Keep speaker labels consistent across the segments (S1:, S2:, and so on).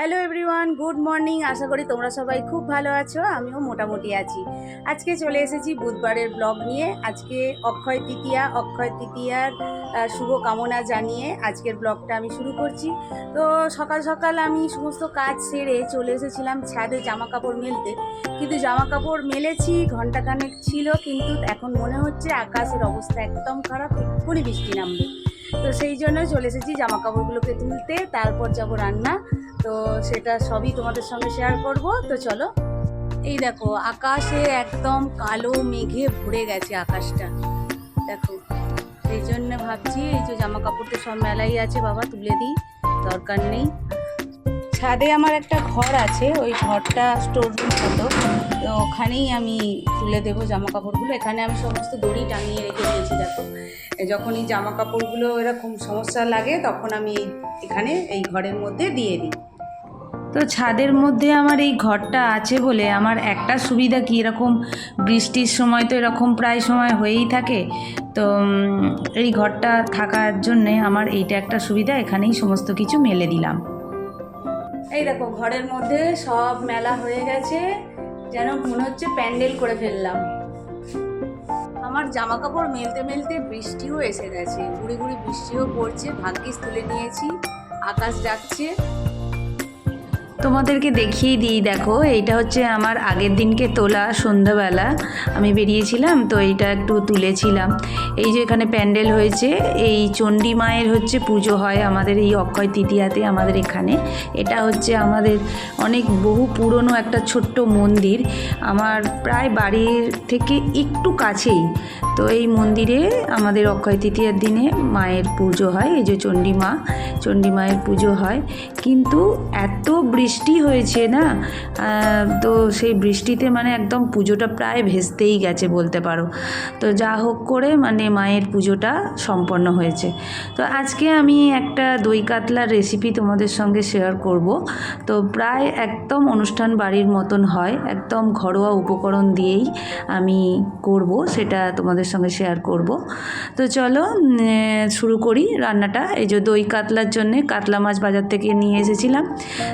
S1: Hello everyone good morning আশা করি তোমরা সবাই খুব ভালো আছো আমিও মোটামুটি আছি। আজকে চলে এসেছি বুধবারের ব্লগ নিয়ে। আজকে অক্ষয় তৃতীয়া অক্ষয় তৃতীয়ার আহ, শুভ কামনা জানিয়ে আজকের ব্লগটা আমি শুরু করছি। তো সকাল সকাল আমি সমস্ত কাজ সেরে চলে এসেছিলাম ছাদে জামা কাপড় মেলতে। কিন্তু জামা কাপড় মেলেছি ঘন্টাখানেক ছিল কিন্তু এখন মনে হচ্ছে আকাশের অবস্থা একদম খারাপ এক্ষুনি বৃষ্টি নামবে। তো সেই জন্য চলে এসেছি জামা কাপড়গুলোকে তুলতে, তারপর যাব রান্না। তো সেটা সবই তোমাদের সঙ্গে শেয়ার করব। তো চলো, এই দেখো, আকাশে একদম কালো মেঘে ভরে গেছে আকাশটা। দেখো, সেই জন্য ভাবছি এই যে জামা কাপড় তো সব মেলাই আছে বাবা, তুলে দিই, দরকার নেই। ছাদে আমার একটা ঘর আছে, ওই ঘরটা স্টোর রুম মতো। তো ওখানেই আমি তুলে দেবো জামা কাপড়গুলো এখানে আমি সমস্ত দড়ি টাঙিয়ে রেখে দিয়েছি, দেখো। যখন এই জামা কাপড়গুলো এরকম সমস্যা লাগে তখন আমি এখানে এই ঘরের মধ্যে দিয়ে দিই। তো ছাদের মধ্যে আমার এই ঘরটা আছে বলে আমার একটা সুবিধা কি? এরকম বৃষ্টির সময় তো এরকম প্রায় সময় হয়েই থাকে। তো এই ঘরটা থাকার জন্যে আমার এইটা একটা সুবিধা এখানেই সমস্ত কিছু মেলে দিলাম। এই দেখো ঘরের মধ্যে সব মেলা হয়ে গেছে যেন মনে হচ্ছে প্যান্ডেল করে ফেললাম। আমার জামা কাপড় মেলতে মেলতে বৃষ্টিও এসে গেছে। গুড়ি গুড়ি বৃষ্টিও পড়ছে, ভাগ্যিস তুলে নিয়েছি, আকাশ ডাকছে। তোমাদেরকে দেখিয়ে দিই, দেখো, এইটা হচ্ছে আমার আগের দিনকে তোলা সন্ধ্যাবেলা। আমি বেরিয়েছিলাম, তো এইটা একটু তুলেছিলাম। এই যে এখানে প্যান্ডেল হয়েছে, এই চণ্ডী মায়ের হচ্ছে পুজো হয় আমাদের এই অক্ষয় তৃতীয়াতে, আমাদের এখানে। এটা হচ্ছে আমাদের অনেক বহু পুরনো একটা ছোট্ট মন্দির। আমার প্রায় বাড়ির থেকে একটু কাছেই। তো এই মন্দিরে আমাদের অক্ষয় তৃতীয়ার দিনে মায়ের পুজো হয়, এই যে চণ্ডী মা, চণ্ডী মায়ের পুজো হয়। কিন্তু এত বৃষ্টি হয়েছে না তো সেই বৃষ্টিতে মানে একদম পুজোটা প্রায় ভেস্তেই গেছে বলতে পারো। তো যা হোক করে মানে মায়ের পুজোটা সম্পন্ন হয়েছে। তো আজকে আমি একটা দই কাতলার রেসিপি তোমাদের সঙ্গে শেয়ার করব। তো প্রায় একদম অনুষ্ঠান বাড়ির মতন হয়, একদম ঘরোয়া উপকরণ দিয়েই আমি করব, সেটা তোমাদের সঙ্গে শেয়ার করব। তো চলো শুরু করি রান্নাটা। এই যে দই কাতলার জন্যে কাতলা মাছ বাজার থেকে নিয়ে এসেছিলাম।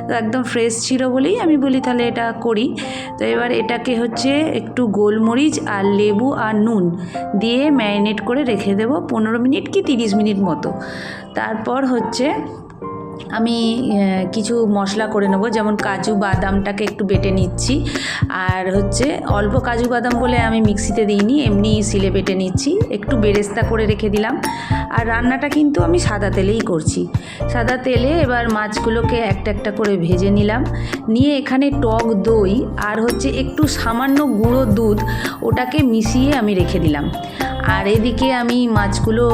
S1: তো একদম ফ্রেশ ছিল বলেই আমি বলি তাহলে এটা করি। তো এবার এটাকে হচ্ছে একটু গোলমরিচ আর লেবু আর নুন দিয়ে ম্যারিনেট করে রেখে দেবো পনেরো মিনিট কি তিরিশ মিনিট মতো। তারপর হচ্ছে আমি কিছু মশলা করে নেব, যেমন কাজু বাদামটাকে একটু বেটে নিচ্ছি। আর হচ্ছে, অল্প কাজু বাদাম বলে আমি মিক্সিতে দিইনি, এমনি সিলে বেটে নিচ্ছি। একটু বেরেস্তা করে রেখে দিলাম। আর রান্নাটা কিন্তু আমি সাদা তেলেই করছি। সাদা তেলে এবার মাছগুলোকে একটা একটা করে ভেজে নিলাম। নিয়ে এখানে টক দই আর হচ্ছে একটু সামান্য গুঁড়ো দুধ ওটাকে মিশিয়ে আমি রেখে দিলাম। আর এদিকে আমি মাছগুলো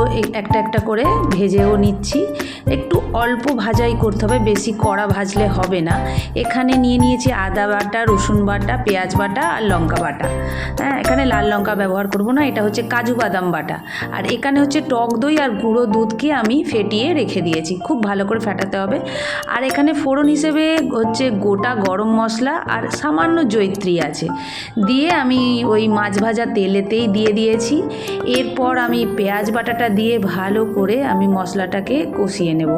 S1: একটা একটা করে ভেজেও নিচ্ছি। একটু অল্প ভাজাই করতে হবে, বেশি কড়া ভাজলে হবে না। এখানে নিয়ে নিয়েছি আদা বাটা, রসুন বাটা, পেঁয়াজ বাটা আর লঙ্কা বাটা। হ্যাঁ এখানে লাল লঙ্কা ব্যবহার করব না, এটা হচ্ছে কাজু বাদাম বাটা। আর এখানে হচ্ছে টক দই আর গুঁড়ো দুধকে আমি ফেটিয়ে রেখে দিয়েছি, খুব ভালো করে ফেটাতে হবে। আর এখানে ফোড়ন হিসেবে হচ্ছে গোটা গরম মশলা আর সামান্য জৈত্রী আছে। দিয়ে আমি ওই মাছ ভাজা তেলেতেই দিয়ে দিয়েছি। এরপর আমি পেঁয়াজ বাটাটা দিয়ে ভালো করে আমি মশলাটাকে কষিয়ে নেব।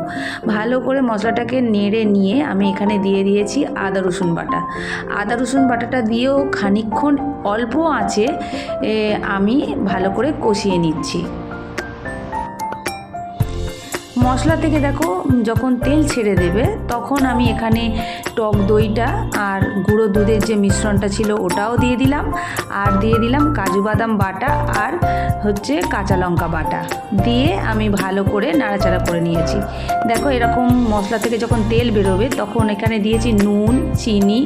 S1: ভালো করে মশলাটাকে নেড়ে নিয়ে আমি এখানে দিয়ে দিয়েছি আদা, রসুন বাটা। আদা, রসুন বাটাটা দিয়েও খানিকক্ষণ অল্প আছে আমি ভালো করে কষিয়ে নিচ্ছি। মশলা থেকে দেখো, যখন তেল ছেড়ে দেবে, তখন আমি এখানে টক দইটা আর গুঁড়ো দুধের যে মিশ্রণটা ছিল ওটাও দিয়ে দিলাম। আর দিয়ে দিলাম কাজু বাদাম বাটা আর হচ্ছে কাঁচা লঙ্কা বাটা। দিয়ে আমি ভালো করে নাড়াচাড়া করে নিয়েছি। দেখো এরকম মশলা থেকে যখন তেল বেরোবে, তখন এখানে দিয়েছি নুন, চিনি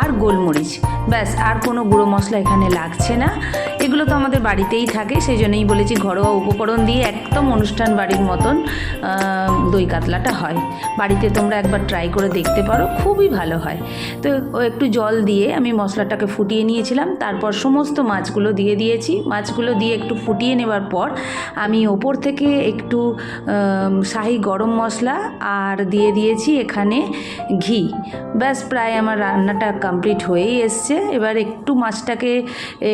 S1: আর গোলমরিচ। ব্যাস, আর কোনো গুঁড়ো মশলা এখানে লাগছে না। এগুলো তো আমাদের বাড়িতেই থাকে, সেই জন্যই বলেছি ঘরোয়া উপকরণ দিয়ে একদম অনুষ্ঠান বাড়ির মতন দই কাতলাটা হয়। বাড়িতে তোমরা একবার ট্রাই করে দেখতে পারো, খুবই ভালো হয়। তো একটু জল দিয়ে আমি মশলাটাকে ফুটিয়ে নিয়েছিলাম, তারপর সমস্ত মাছগুলো দিয়ে দিয়েছি। মাছগুলো দিয়ে একটু ফুটিয়ে নেবার পর আমি ওপর থেকে একটু শাহি গরম মশলা আর দিয়ে দিয়েছি এখানে ঘি। ব্যাস, প্রায় আমার রান্নাটা কমপ্লিট হয়েই এসছে। এবার একটু মাছটাকে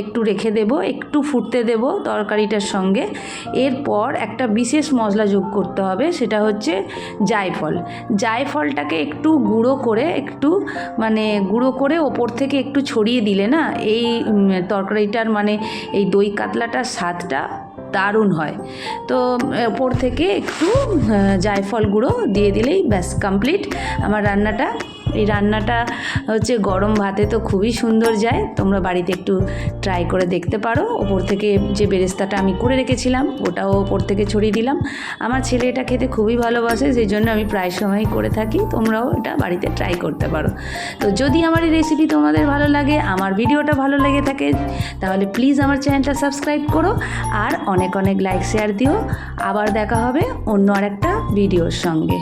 S1: একটু রেখে দেব, একটু ফুটতে দেব তরকারিটার সঙ্গে। এরপর একটা বিশেষ মশলা যোগ করতে হবে, সেটা হচ্ছে জায়ফল। জায়ফলটাকে একটু গুঁড়ো করে, একটু মানে গুঁড়ো করে ওপর থেকে একটু ছড়িয়ে দিলে না, এই তরকারিটার মানে এই দই কাতলাটার স্বাদটা দারুণ হয়। তো ওপর থেকে একটু জায়ফল গুঁড়ো দিয়ে দিলেই ব্যাস কমপ্লিট আমার রান্নাটা এই রান্নাটা হচ্ছে গরম ভাতে তো খুবই সুন্দর যায়। তোমরা বাড়িতে একটু ট্রাই করে দেখতে পারো। ওপর থেকে যে বেরেস্তাটা আমি করে রেখেছিলাম, ওটাও ওপর থেকে ছড়িয়ে দিলাম। আমার ছেলে এটা খেতে খুবই ভালোবাসে, সেই জন্য আমি প্রায় সময়ই করে থাকি। তোমরাও এটা বাড়িতে ট্রাই করতে পারো। তো যদি আমার এই রেসিপি তোমাদের ভালো লাগে, আমার ভিডিওটা ভালো লেগে থাকে, তাহলে প্লিজ আমার চ্যানেলটা সাবস্ক্রাইব করো আর অনেক অনেক লাইক শেয়ার দিও। আবার দেখা হবে অন্য আর একটা ভিডিওর সঙ্গে।